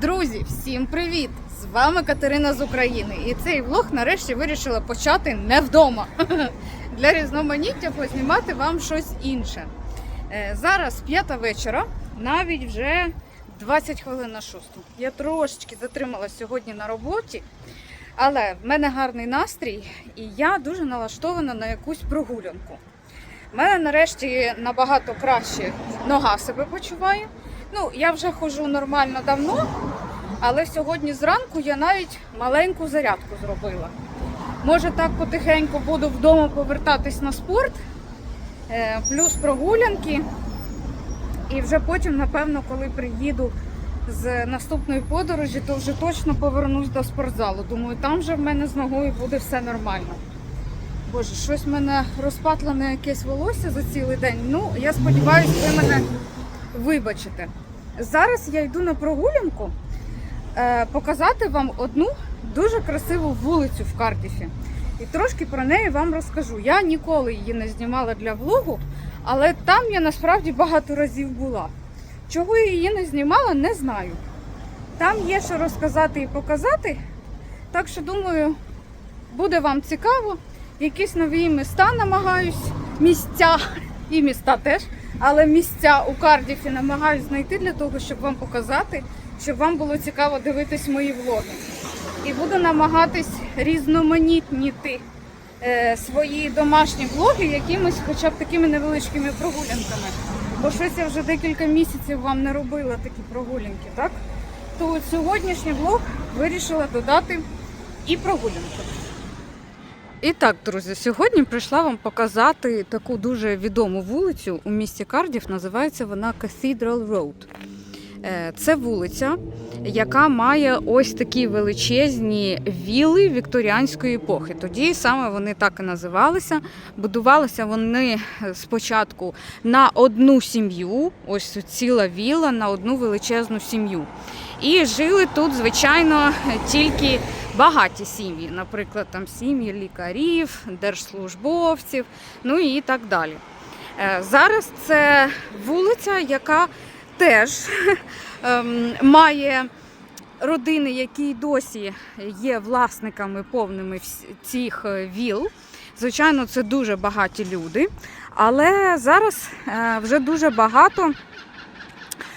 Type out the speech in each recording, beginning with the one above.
Друзі, всім привіт! З вами Катерина з України. І цей влог нарешті вирішила почати не вдома. Для різноманіття познімати вам щось інше. Е, Зараз п'ята вечора, навіть вже 20 хвилин на шосту. Я трошечки затрималась сьогодні на роботі, але в мене гарний настрій, і я дуже налаштована на якусь прогулянку. У мене нарешті набагато краще нога себе почуває. Ну, я вже ходжу нормально давно, але сьогодні зранку я навіть маленьку зарядку зробила. Може, так потихеньку буду вдома повертатись на спорт, е, плюс прогулянки. І вже потім, напевно, коли приїду з наступної подорожі, то вже точно повернусь до спортзалу. Думаю, там вже в мене з ногою буде все нормально. Боже, щось в мене розпатлене якесь волосся за цілий день. Ну, я сподіваюся, ви мене вибачите. Зараз я йду на прогулянку е, показати вам одну дуже красиву вулицю в Кардіфі. І трошки про неї вам розкажу. Я ніколи її не знімала для влогу, але там я насправді багато разів була. Чого я її не знімала, не знаю. Там є що розказати і показати. Так що думаю, буде вам цікаво. Якісь нові міста намагаюсь, місця і міста теж, але місця у Кардіфі намагаюсь знайти для того, щоб вам показати, щоб вам було цікаво дивитись мої влоги. І буду намагатись різноманітніти е, свої домашні влоги якимись, хоча б такими невеличкими прогулянками. Бо щось я вже декілька місяців вам не робила такі прогулянки, так? То сьогоднішній влог вирішила додати і прогулянку. І так, друзі, сьогодні прийшла вам показати таку дуже відому вулицю у місті Кардіф. Називається вона Cathedral Road. Е, Це вулиця, яка має ось такі величезні віли вікторіанської епохи. Тоді саме вони так і називалися. Будувалися вони спочатку на одну сім'ю, ось ціла віла на одну величезну сім'ю. І жили тут, звичайно, тільки багаті сім'ї, наприклад, там сім'ї лікарів, держслужбовців, ну і так далі. Е, Зараз це вулиця, яка теж ем, має родини, які досі є власниками повними цих е, віл. Звичайно, це дуже багаті люди, але зараз е, вже дуже багато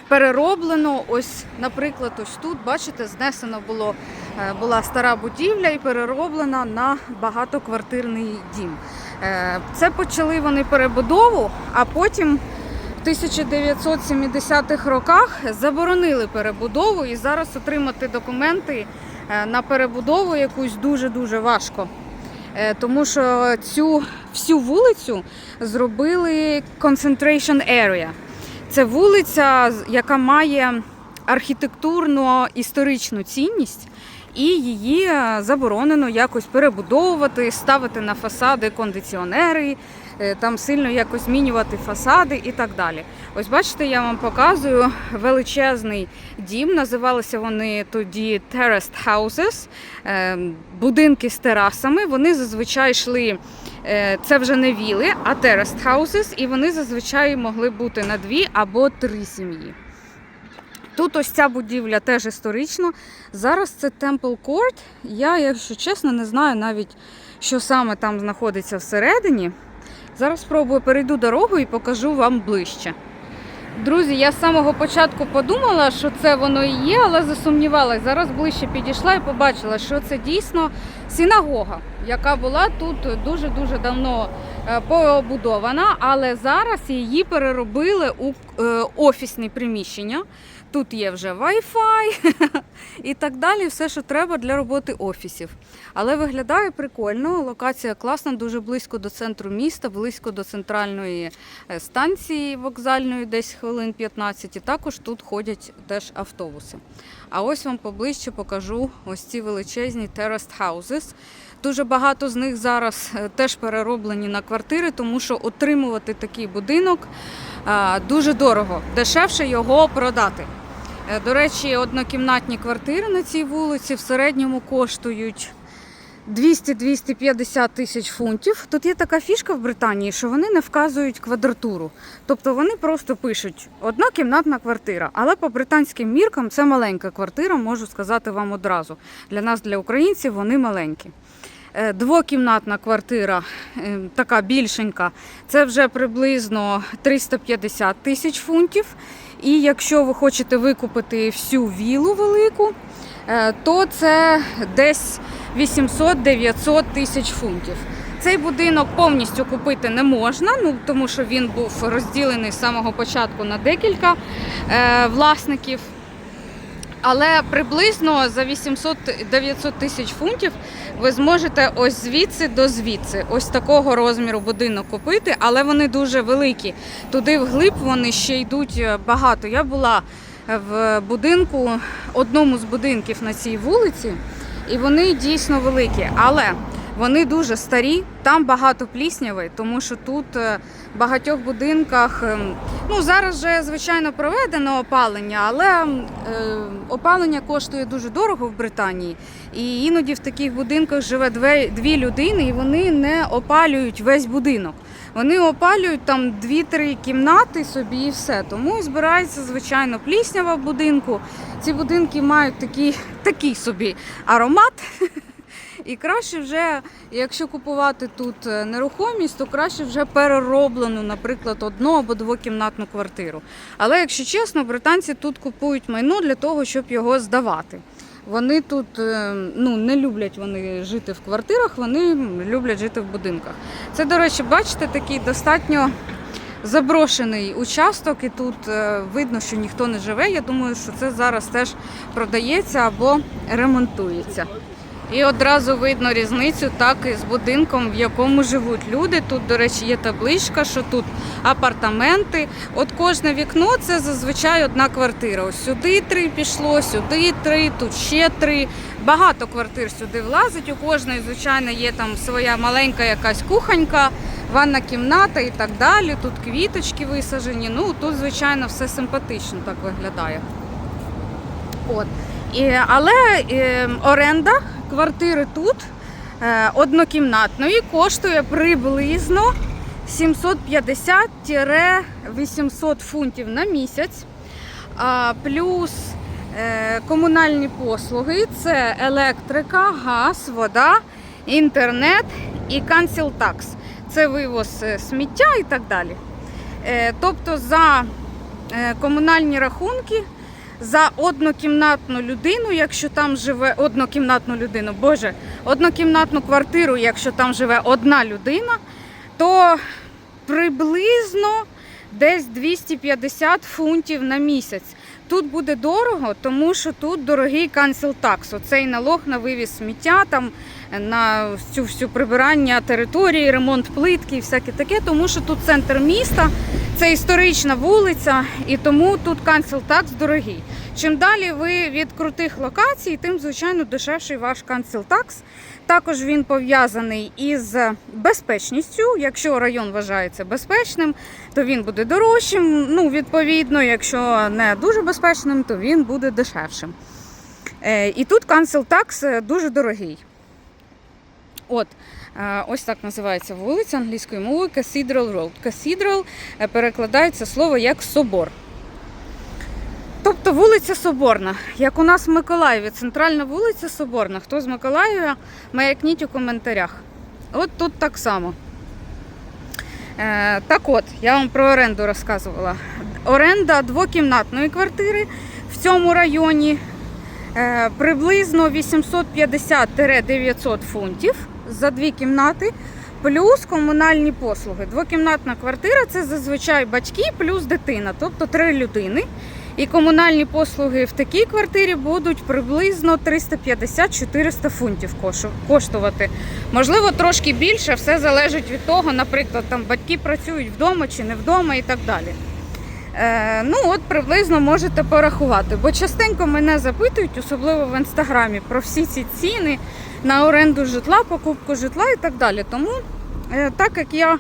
перероблено. Ось, наприклад, ось тут, бачите, знесено було, е, була стара будівля і перероблена на багатоквартирний дім. Е, Це почали вони перебудову, а потім в 1970-х роках заборонили перебудову і зараз отримати документи е, на перебудову якусь дуже-дуже важко. Тому що цю всю вулицю зробили concentration area. Це вулиця, яка має архітектурно-історичну цінність, і її е, заборонено якось перебудовувати, ставити на фасади кондиціонери, е, там сильно якось змінювати фасади і так далі. Ось бачите, я вам показую величезний дім. Називалися вони тоді terraced houses, е, будинки з терасами. Вони зазвичай йшли. Е, Це вже не віли, а terraced houses, і вони зазвичай могли бути на дві або три сім'ї. Тут ось ця будівля теж історична. Зараз це Temple Court. Я, якщо чесно, не знаю навіть, що саме там знаходиться всередині. Зараз спробую перейду дорогу і покажу вам ближче. Друзі, я з самого початку подумала, що це воно і є, але засумнівалась. Зараз ближче підійшла і побачила, що це дійсно синагога, яка була тут дуже-дуже давно е, побудована, але зараз її переробили у е, офісні приміщення. Тут є вже Wi-Fi і так далі, все, що треба для роботи офісів. Але виглядає прикольно. Локація класна, дуже близько до центру міста, близько до центральної е, станції вокзальної, десь хвилин 15. І також тут ходять теж автобуси. А ось вам поближче покажу ось ці величезні terraced houses. Дуже багато з них зараз е, теж перероблені на квартири, тому що отримувати такий будинок е, дуже дорого, дешевше його продати. Е, До речі, однокімнатні квартири на цій вулиці в середньому коштують 200-250 тисяч фунтів. Тут є така фішка в Британії, що вони не вказують квадратуру. Тобто вони просто пишуть одна кімнатна квартира. Але по британським міркам це маленька квартира, можу сказати вам одразу. Для нас, для українців, вони маленькі. Е, Двокімнатна квартира, е, така більшенька, це вже приблизно 350 тисяч фунтів. І якщо ви хочете викупити всю вілу велику, е, то це десь 800-900 тисяч фунтів. Цей будинок повністю купити не можна, ну тому що він був розділений з самого початку на декілька е, власників. Але приблизно за 800-900 тисяч фунтів ви зможете ось звідси до звідси, ось такого розміру будинок купити, але вони дуже великі. Туди вглиб вони ще йдуть е, багато. Я була в будинку, одному з будинків на цій вулиці, і вони дійсно великі. Але вони дуже старі, там багато плісняви, тому що тут е, в багатьох будинках, ем, ну зараз же звичайно проведено опалення, але е, опалення коштує дуже дорого в Британії. І іноді в таких будинках живе дві, людини, і вони не опалюють весь будинок. Вони опалюють там дві-три кімнати собі і все. Тому збирається звичайно пліснява в будинку. Ці будинки мають такий, такий собі аромат. І краще вже, якщо купувати тут е, нерухомість, то краще вже перероблену, наприклад, одну або двокімнатну квартиру. Але якщо чесно, британці тут купують майно для того, щоб його здавати. Вони тут е, ну, не люблять вони жити в квартирах, вони люблять жити в будинках. Це, до речі, бачите, такий достатньо заброшений участок, і тут е, видно, що ніхто не живе. Я думаю, що це зараз теж продається або ремонтується. І одразу видно різницю так і з будинком, в якому живуть люди. Тут, до речі, є табличка, що тут апартаменти. От кожне вікно це зазвичай одна квартира. Ось сюди три пішло, сюди три, тут ще три. Багато квартир сюди влазить. У кожної, звичайно, є там своя маленька якась кухонька, ванна кімната і так далі. Тут квіточки висаджені. Ну тут, звичайно, все симпатично так виглядає. От. І, але е, оренда квартири тут е, однокімнатної коштує приблизно 750-800 фунтів на місяць. Плюс е, комунальні послуги це електрика, газ, вода, інтернет і cancel tax. Це вивоз е, сміття і так далі. Тобто за комунальні рахунки за однокімнатну людину, якщо там живе однокімнатну людину, боже, однокімнатну квартиру, якщо там живе одна людина, то приблизно десь 250 фунтів на місяць. Тут буде дорого, тому що тут дорогий канцел таксу. Оцей налог на вивіз сміття, там на цю всю прибирання території, ремонт плитки і всяке таке, тому що тут центр міста, це історична вулиця, і тому тут cancel tax дорогий. Чим далі ви від крутих локацій, тим, звичайно, дешевший ваш cancel tax. Також він пов'язаний із безпечністю. Якщо район вважається безпечним, то він буде дорожчим. Ну, відповідно, якщо не дуже безпечним, то він буде дешевшим. Е, І тут cancel tax е, дуже дорогий. От, е, ось так називається вулиця англійською мовою Cathedral Road. Cathedral е, перекладається слово як собор. Тобто вулиця Соборна. Як у нас в Миколаєві, центральна вулиця Соборна. Хто з Миколаєва, маякніть у коментарях. От тут так само. Е, так от, я вам про оренду розказувала. Оренда двокімнатної квартири в цьому районі е, приблизно 850-900 фунтів за дві кімнати, плюс комунальні послуги. Двокімнатна квартира це зазвичай батьки плюс дитина, тобто три людини. І комунальні послуги в такій квартирі будуть приблизно 350-400 фунтів коштувати. Можливо, трошки більше, все залежить від того, наприклад, там батьки працюють вдома чи не вдома і так далі. Е, ну, от приблизно можете порахувати, бо частенько мене запитують, особливо в інстаграмі, про всі ці ціни на оренду житла, покупку житла і так далі. Тому, е, так як я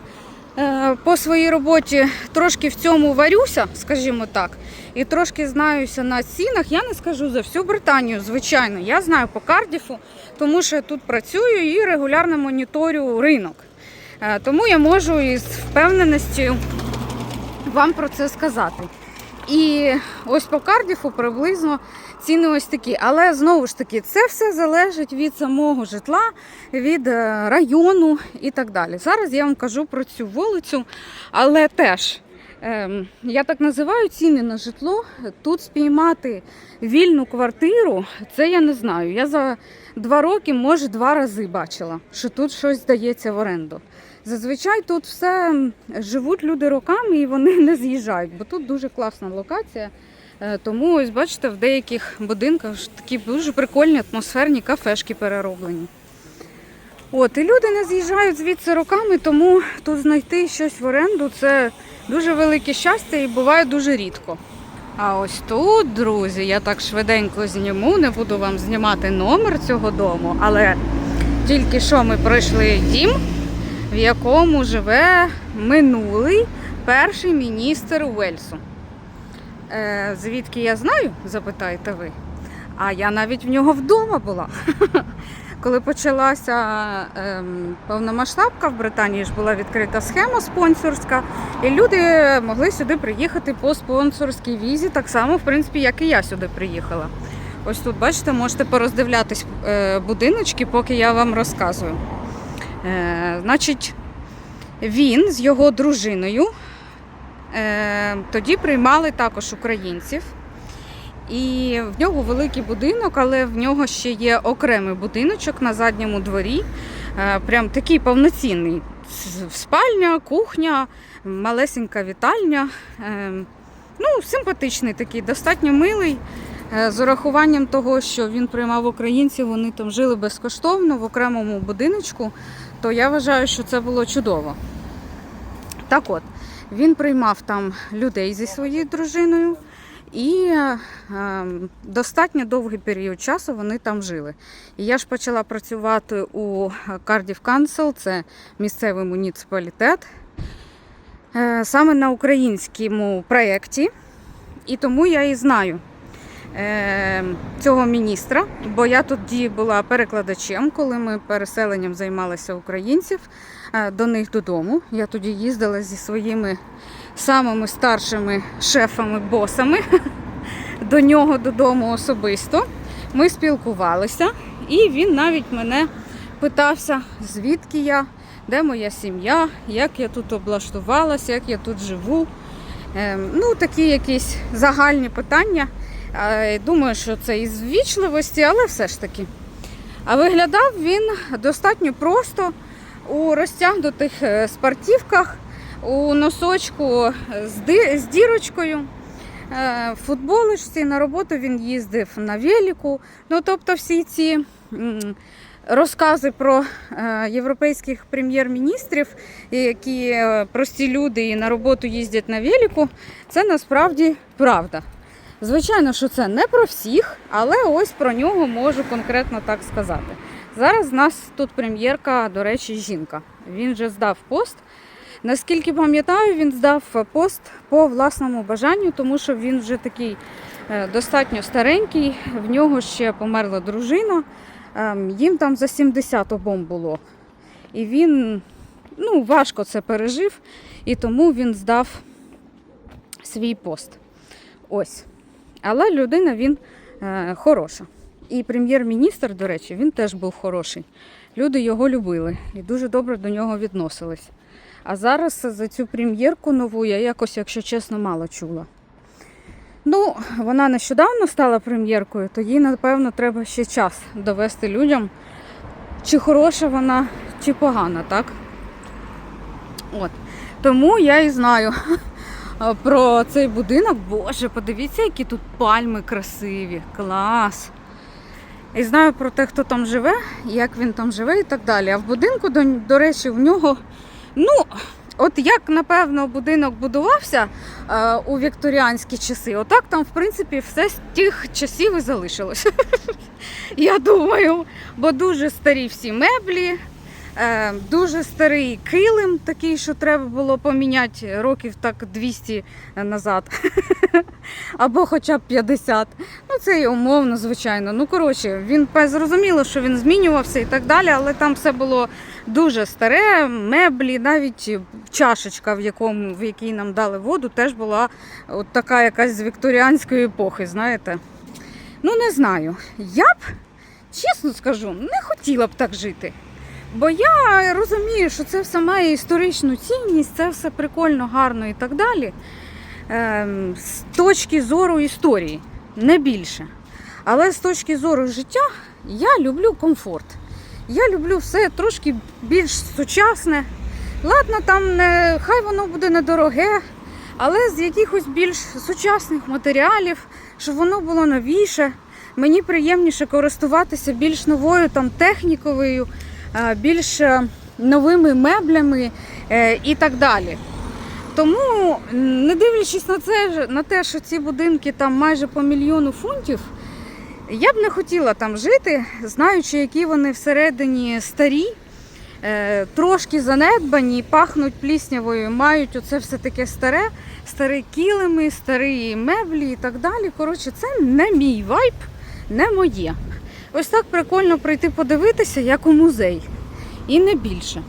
е, по своїй роботі трошки в цьому варюся, скажімо так, і трошки знаюся на цінах. Я не скажу за всю Британію, звичайно. Я знаю по Кардіфу, тому що я тут працюю і регулярно моніторю ринок. Е, Тому я можу із впевненістю вам про це сказати. І ось по Кардіфу приблизно ціни ось такі. Але знову ж таки, це все залежить від самого житла, від е, району і так далі. Зараз я вам кажу про цю вулицю, але теж. ем, Я так називаю ціни на житло. Тут спіймати вільну квартиру, це я не знаю. Я за два роки, може, два рази бачила, що тут щось здається в оренду. Зазвичай тут все живуть люди роками і вони не з'їжджають, бо тут дуже класна локація. Е, Тому ось бачите, в деяких будинках такі дуже прикольні атмосферні кафешки перероблені. От, і люди не з'їжджають звідси роками, тому тут знайти щось в оренду це дуже велике щастя і буває дуже рідко. А ось тут, друзі, я так швиденько зніму, не буду вам знімати номер цього дому, але тільки що ми пройшли дім, в якому живе минулий перший міністр Уельсу. Е, звідки я знаю, запитаєте ви. А я навіть в нього вдома була. Коли почалася ем, повномасштабка в Британії ж була відкрита схема спонсорська, і люди могли сюди приїхати по спонсорській візі, так само, в принципі, як і я сюди приїхала. Ось тут, бачите, можете пороздивлятись е, будиночки, поки я вам розказую. Е, значить, він з його дружиною тоді приймали також українців. І в нього великий будинок, але в нього ще є окремий будиночок на задньому дворі. Е, Прям такий повноцінний. Спальня, кухня, малесенька вітальня. Е, Ну, симпатичний такий, достатньо милий. Е, З урахуванням того, що він приймав українців, вони там жили безкоштовно в окремому будиночку, то я вважаю, що це було чудово. Так от, він приймав там людей зі своєю дружиною. І е, ем, достатньо довгий період часу вони там жили. І я ж почала працювати у Cardiff Council, це місцевий муніципалітет, е, саме на українському проєкті. І тому я і знаю е, цього міністра, бо я тоді була перекладачем, коли ми переселенням займалися українців е, до них додому. Я тоді їздила зі своїми самими старшими шефами, босами до нього додому особисто. Ми спілкувалися, і він навіть мене питався, звідки я, де моя сім'я, як я тут облаштувалася, як я тут живу. Ем, Ну, такі якісь загальні питання. Е, Думаю, що це із ввічливості, але все ж таки. А виглядав він достатньо просто у розтягнутих е, спортівках, у носочку з, дірочкою. е, В футболочці на роботу він їздив на велику. Ну, тобто всі ці розкази про е, європейських прем'єр-міністрів, які прості люди і на роботу їздять на велику, це насправді правда. Звичайно, що це не про всіх, але ось про нього можу конкретно так сказати. Зараз в нас тут прем'єрка, до речі, жінка. Він вже здав пост. Наскільки пам'ятаю, він здав пост по власному бажанню, тому що він вже такий е, достатньо старенький. В нього ще померла дружина. Ем, Їм там за 70 обом було. І він ну, важко це пережив, і тому він здав свій пост. Ось. Але людина він е, хороша. І прем'єр-міністр, до речі, він теж був хороший. Люди його любили і дуже добре до нього відносились. А зараз за цю прем'єрку нову я якось, якщо чесно, мало чула. Ну, вона нещодавно стала прем'єркою, то їй, напевно, треба ще час довести людям, чи хороша вона, чи погана, так? От. Тому я і знаю про цей будинок. Боже, подивіться, які тут пальми красиві. Клас. І знаю про те, хто там живе, як він там живе і так далі. А в будинку, до, до речі, в нього, ну, от як, напевно, будинок будувався е, у вікторіанські часи, отак там, в принципі, все з тих часів і залишилося. Я думаю, бо дуже старі всі меблі, дуже старий килим, такий, що треба було поміняти років так 200 назад. Або хоча б 50. Ну, це і умовно, звичайно. Ну, коротше, він зрозуміло, що він змінювався і так далі, але там все було дуже старе, меблі, навіть чашечка, в, якому, в якій нам дали воду, теж була от така якась з вікторіанської епохи, знаєте. Ну, не знаю. Я б, чесно скажу, не хотіла б так жити. Бо я розумію, що це все має історичну цінність, це все прикольно, гарно і так далі. Ем, з точки зору історії, не більше. Але з точки зору життя я люблю комфорт. Я люблю все трошки більш сучасне. Ладно, там не, хай воно буде недороге, але з якихось більш сучасних матеріалів, щоб воно було новіше. Мені приємніше користуватися більш новою там технікою, більш е, новими меблями е, і так далі. Тому, не дивлячись на це, на те, що ці будинки там майже по мільйону фунтів, я б не хотіла там жити, знаючи, які вони всередині старі, е, трошки занедбані, пахнуть пліснявою, мають оце все таке старе, старі килими, старі меблі і так далі. Коротше, це не мій вайб, не моє. Ось так прикольно прийти подивитися, як у музей. І не більше.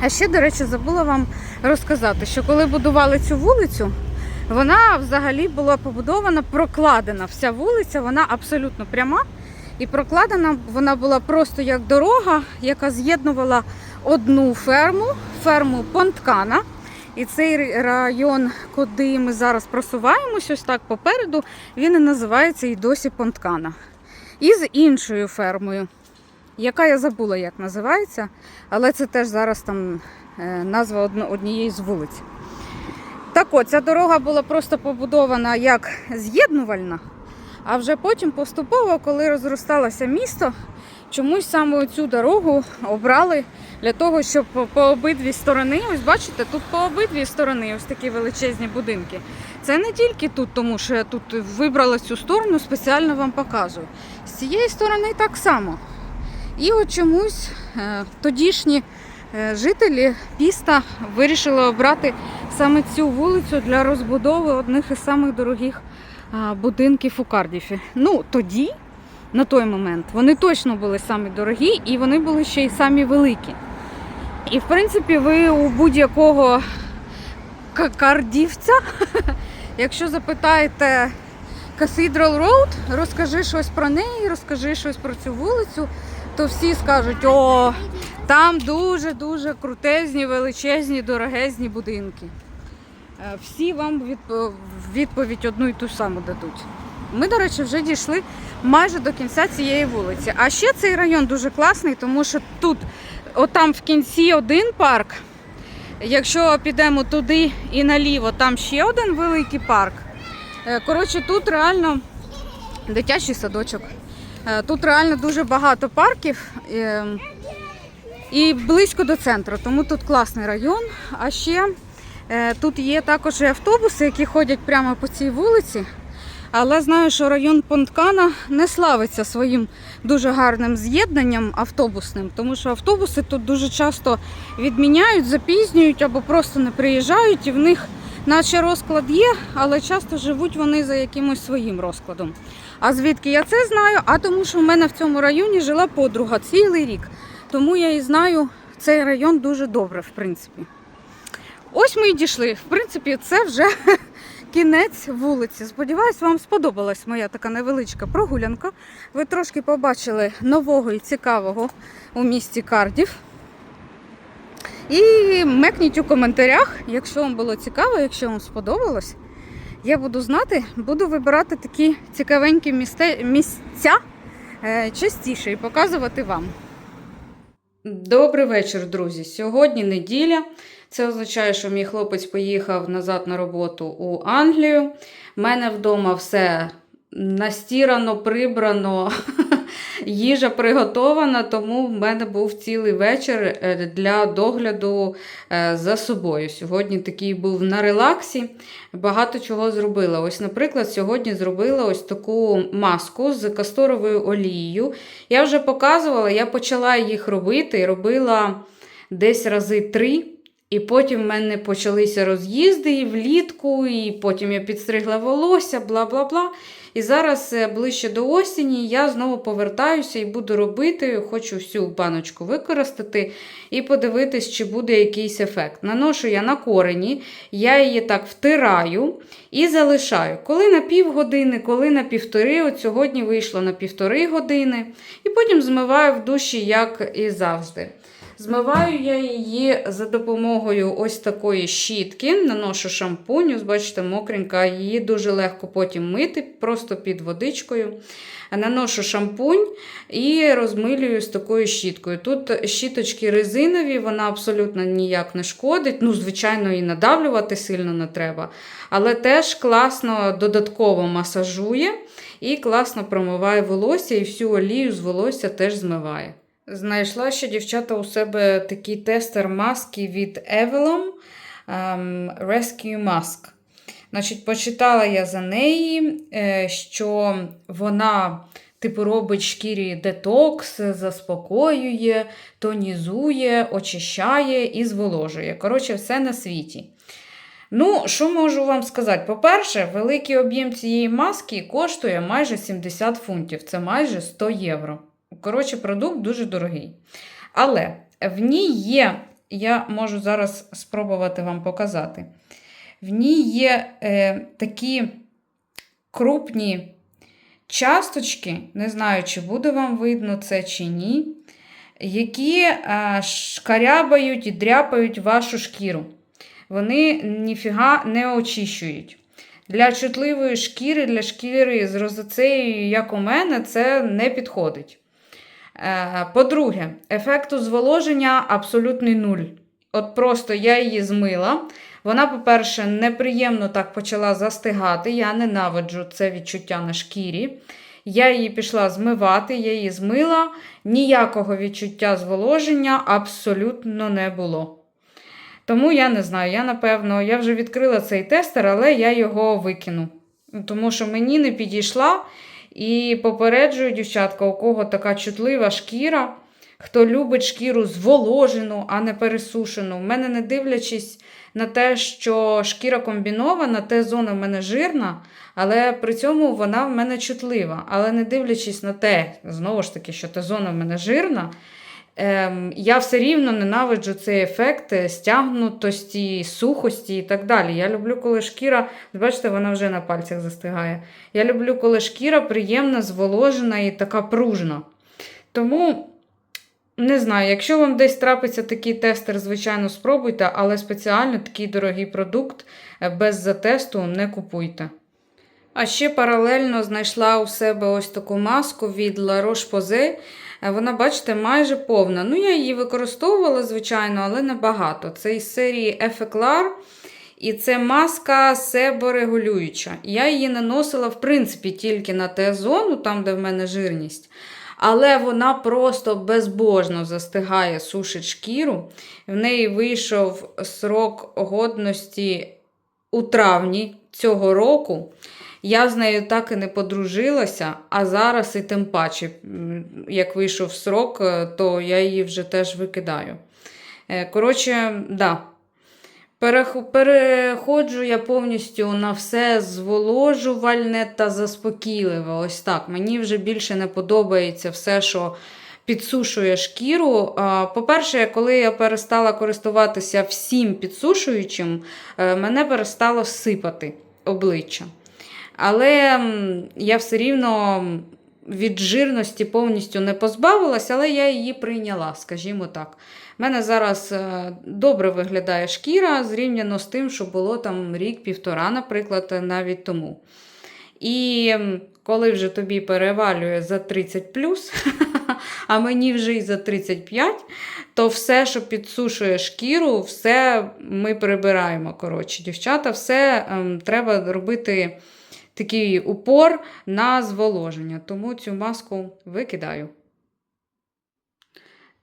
А ще, до речі, забула вам розказати, що коли будували цю вулицю, вона взагалі була побудована, прокладена. Вся вулиця, вона абсолютно пряма. І прокладена вона була просто як дорога, яка з'єднувала одну ферму, ферму Понткана. І цей район, куди ми зараз просуваємось, ось так попереду, він і називається і досі Понткана. І з іншою фермою, яка я забула, як називається, але це теж зараз там е, назва однієї з вулиць. Так от, ця дорога була просто побудована як з'єднувальна, а вже потім поступово, коли розросталося місто, чомусь саме цю дорогу обрали для того, щоб по, обидві сторони, ось бачите, тут по обидві сторони ось такі величезні будинки. Це не тільки тут, тому що я тут вибрала цю сторону, спеціально вам показую. З цієї сторони так само. І от чомусь е, тодішні е, жителі міста вирішили обрати саме цю вулицю для розбудови одних із самих дорогих будинків у Кардіфі. Ну, тоді, на той момент, вони точно були самі дорогі і вони були ще й самі великі. І, в принципі, ви у будь-якого кардівця, якщо запитаєте Cathedral Road, розкажи щось про неї, розкажи щось про цю вулицю, то всі скажуть, о, там дуже-дуже крутезні, величезні, дорогезні будинки. Е, Всі вам відповідь одну і ту саму дадуть. Ми, до речі, вже дійшли майже до кінця цієї вулиці. А ще цей район дуже класний, тому що тут, отам в кінці один парк. Якщо підемо туди і наліво, там ще один великий парк. Е, Коротше, тут реально дитячий садочок. Е, Тут реально дуже багато парків е, і близько до центру, тому тут класний район. А ще е, тут є також автобуси, які ходять прямо по цій вулиці. Але знаю, що район Понткана не славиться своїм дуже гарним з'єднанням автобусним, тому що автобуси тут дуже часто відміняють, запізнюють або просто не приїжджають, і в них наче розклад є, але часто живуть вони за якимось своїм розкладом. А звідки я це знаю? А тому, що в мене в цьому районі жила подруга цілий рік. Тому я і знаю цей район дуже добре, в принципі. Ось ми і дійшли. В принципі, це вже кінець вулиці. Сподіваюсь, вам сподобалась моя така невеличка прогулянка. Ви трошки побачили нового і цікавого у місті Кардів. І мекніть у коментарях, якщо вам було цікаво, якщо вам сподобалось. Я буду знати, буду вибирати такі цікавенькі місця е, частіше і показувати вам. Добрий вечір, друзі. Сьогодні неділя. Це означає, що мій хлопець поїхав назад на роботу у Англію. У мене вдома все настірано, прибрано їжа приготована, тому в мене був цілий вечір е, для догляду е, за собою. Сьогодні такий був на релаксі, багато чого зробила. Ось, наприклад, сьогодні зробила ось таку маску з касторовою олією. Я вже показувала, я почала їх робити робила десь рази три. І потім в мене почалися роз'їзди і влітку, і потім я підстригла волосся, бла бла бла. І зараз е, ближче до осені я знову повертаюся і буду робити, хочу всю баночку використати і подивитись, чи буде якийсь ефект. Наношу я на корені, я її так втираю і залишаю. Коли на півгодини, коли на півтори, от сьогодні вийшло на півтори години, і потім змиваю в душі, як і завжди. Змиваю я її за допомогою ось такої щітки, наношу шампунь, ось бачите, мокренька, її дуже легко потім мити, просто під водичкою. Наношу шампунь і розмилюю з такою щіткою. Тут щіточки резинові, вона абсолютно ніяк не шкодить. Ну, звичайно, і надавлювати сильно не треба. Але теж класно додатково масажує і класно промиває волосся, і всю олію з волосся теж змиває. Знайшла ще дівчата у себе такий тестер маски від Evelom ем, Rescue Mask. Значить, почитала я за неї, е, що вона, типу, робить шкірі детокс, заспокоює, тонізує, очищає і зволожує. Коротше, все на світі. Ну, що можу вам сказати? По-перше, великий об'єм цієї маски коштує майже 70 фунтів, це майже 100 євро. Коротше, продукт дуже дорогий. Але в ній є, я можу зараз спробувати вам показати. В ній є е, такі крупні часточки, не знаю, чи буде вам видно це чи ні, які е, шкарябають і дряпають вашу шкіру. Вони ніфіга не очищують. Для чутливої шкіри, для шкіри з розоцеєю, як у мене, це не підходить. Е, По-друге, ефекту зволоження абсолютний нуль. От просто я її змила. Вона, по-перше, неприємно так почала застигати. Я ненавиджу це відчуття на шкірі. Я її пішла змивати, я її змила. Ніякого відчуття зволоження абсолютно не було. Тому я не знаю, я напевно, я вже відкрила цей тестер, але я його викину. Тому що мені не підійшла. І попереджую, дівчатка, у кого така чутлива шкіра, хто любить шкіру зволожену, а не пересушену. В мене, не дивлячись на те, що шкіра комбінована, те зона в мене жирна, але при цьому вона в мене чутлива. Але не дивлячись на те, знову ж таки, що та зона в мене жирна. Ем, я все рівно ненавиджу цей ефект стягнутості, сухості і так далі. Я люблю, коли шкіра, бачите, вона вже на пальцях застигає. Я люблю, коли шкіра приємна, зволожена і така пружна. Тому, не знаю, якщо вам десь трапиться такий тестер, звичайно, спробуйте, але спеціально такий дорогий продукт е, без затесту не купуйте. А ще паралельно знайшла у себе ось таку маску від La Roche-Posay. Е, Вона, бачите, майже повна. Ну, я її використовувала, звичайно, але небагато. Це із серії Effeclar. І це маска себорегулююча. Я її наносила, в принципі, тільки на Т-зону, там, де в мене жирність. Але вона просто безбожно застигає, сушить шкіру. В неї вийшов срок годності у травні цього року. Я з нею так і не подружилася, а зараз і тим паче, як вийшов срок, е, то я її вже теж викидаю. Е, Коротше, да. Переходжу я повністю на все зволожувальне та заспокійливе. Ось так. Мені вже більше не подобається все, що підсушує шкіру. По-перше, коли я перестала користуватися всім підсушуючим, е, мене перестало сипати обличчя. Але я все рівно від жирності повністю не позбавилася, але я її прийняла, скажімо так. У мене зараз е, добре виглядає шкіра зрівняно з тим, що було там рік-півтора, наприклад, навіть тому. І коли вже тобі перевалює за 30 плюс, а мені вже і за 35, то все, що підсушує шкіру, все ми прибираємо. Коротше, дівчата, все ем, треба робити такий упор на зволоження. Тому цю маску викидаю.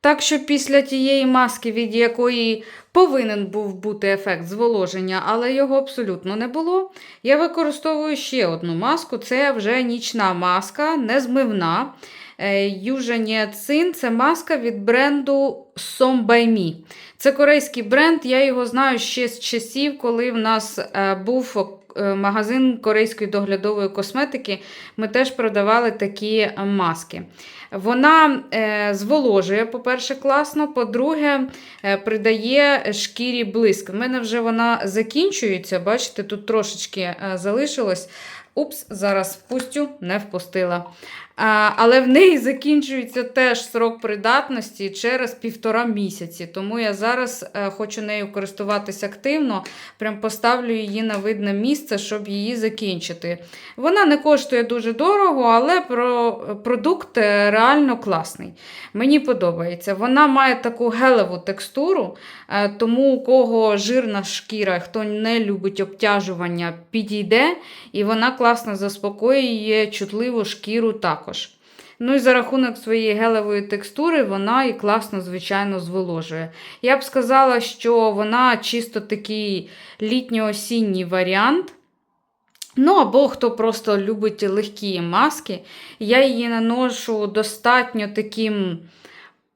Так що після тієї маски, від якої повинен був бути ефект зволоження, але його абсолютно не було, я використовую ще одну маску. Це вже нічна маска, незмивна. Е, Южаніацин це маска від бренду Som. Це корейський бренд, я його знаю ще з часів, коли в нас е, був магазин корейської доглядової косметики. Ми теж продавали такі е, маски. Вона е, зволожує, по-перше, класно, по-друге, е, придає шкірі блиск. В мене вже вона закінчується, бачите, тут трошечки е, залишилось. Упс, зараз впустю, не впустила. А, але в неї закінчується теж срок придатності через півтора місяці. Тому я зараз хочу нею користуватися активно. Прям поставлю її на видне місце, щоб її закінчити. Вона не коштує дуже дорого, але про, продукт е, реально класний. Мені подобається. Вона має таку гелеву текстуру, е, тому у кого жирна шкіра, хто не любить обтяжування, підійде, і вона класно заспокоює чутливу шкіру також. Ну і за рахунок своєї гелевої текстури вона і класно, звичайно, зволожує. Я б сказала, що вона чисто такий літньо-осінній варіант. Ну, або хто просто любить легкі маски, я її наношу достатньо таким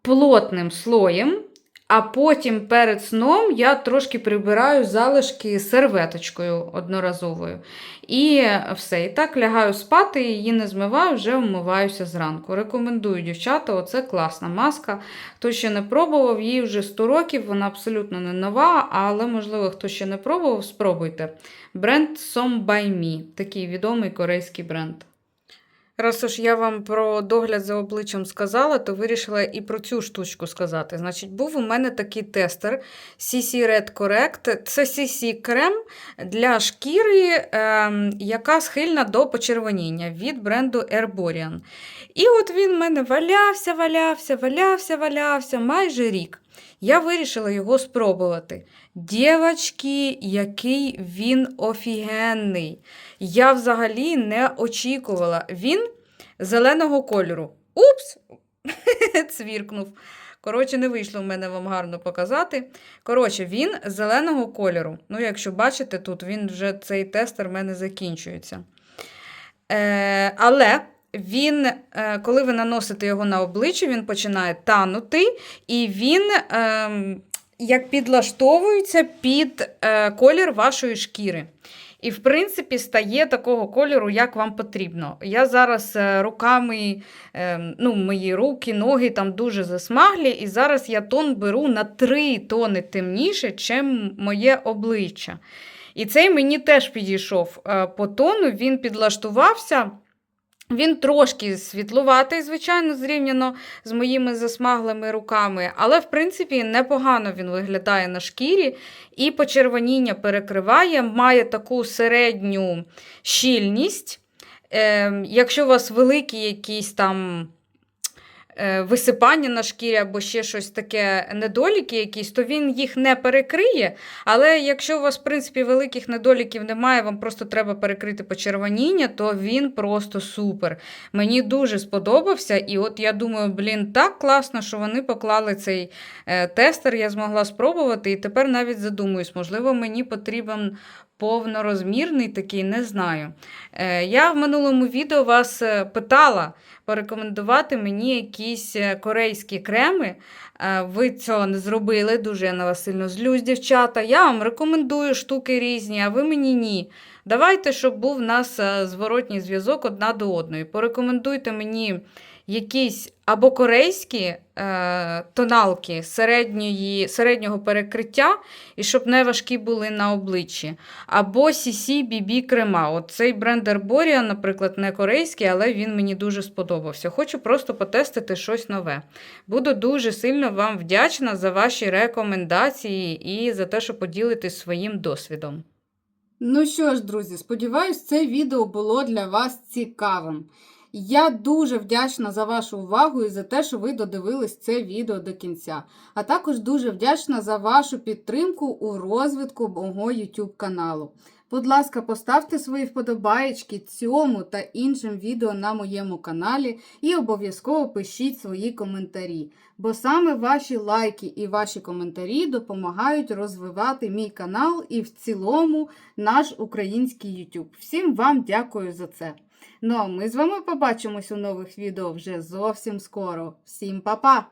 плотним слоєм, а потім перед сном я трошки прибираю залишки серветочкою одноразовою. І все. І так лягаю спати, її не змиваю, вже вмиваюся зранку. Рекомендую, дівчата, оце класна маска. Хто ще не пробував, їй вже 100 років, вона абсолютно не нова, але, можливо, хто ще не пробував, спробуйте. Бренд Som by Me, такий відомий корейський бренд. Раз уж я вам про догляд за обличчям сказала, то вирішила і про цю штучку сказати. Значить, був у мене такий тестер CC Red Correct. Це CC крем для шкіри, ем, яка схильна до почервоніння від бренду Herborian. І от він в мене валявся, валявся, валявся, валявся майже рік. Я вирішила його спробувати. Дівочки, який він офігенний. Я взагалі не очікувала. Він зеленого кольору. Упс! Цвіркнув. Коротше, не вийшло в мене вам гарно показати. Коротше, він зеленого кольору. Ну, якщо бачите, тут він вже цей тестер в мене закінчується. Е, але він, е, коли ви наносите його на обличчя, він починає танути, і він е, як підлаштовується під е, колір вашої шкіри. І, в принципі, стає такого кольору, як вам потрібно. Я зараз е, руками, е, ну, мої руки, ноги там дуже засмаглі, і зараз я тон беру на 3 тони темніше, чим моє обличчя. І цей мені теж підійшов по тону, він підлаштувався. Він трошки світлуватий, звичайно, зрівняно з моїми засмаглими руками, але, в принципі, непогано він виглядає на шкірі і почервоніння перекриває, має таку середню щільність. Е, якщо у вас великі якісь там висипання на шкірі або ще щось таке недоліки якісь, то він їх не перекриє. Але якщо у вас, в принципі, великих недоліків немає, вам просто треба перекрити почервоніння, то він просто супер. Мені дуже сподобався. І от я думаю, блін, так класно, що вони поклали цей е, тестер, я змогла спробувати. І тепер навіть задумуюсь, можливо, мені потрібен. Повнорозмірний такий, не знаю. Е, я в минулому відео вас е, питала порекомендувати мені якісь е, корейські креми. Ви цього не зробили, дуже я на вас сильно злюсь, дівчата. Я вам рекомендую штуки різні, а ви мені ні. Давайте, щоб був в нас зворотній зв'язок одна до одної. Порекомендуйте мені якісь або корейські е, тоналки середньої, середнього перекриття, і щоб не важкі були на обличчі. Або CC BB крема. От цей бренд Herborian, наприклад, не корейський, але він мені дуже сподобався. Хочу просто потестити щось нове. Буду дуже сильно вам вдячна за ваші рекомендації і за те, що поділитесь своїм досвідом. Ну що ж, друзі, сподіваюсь, це відео було для вас цікавим. Я дуже вдячна за вашу увагу і за те, що ви додивились це відео до кінця. А також дуже вдячна за вашу підтримку у розвитку мого YouTube каналу. Будь ласка, поставте свої вподобаєчки цьому та іншим відео на моєму каналі і обов'язково пишіть свої коментарі, бо саме ваші лайки і ваші коментарі допомагають розвивати мій канал і в цілому наш український YouTube. Всім вам дякую за це. Ну а ми з вами побачимось у нових відео вже зовсім скоро. Всім па-па!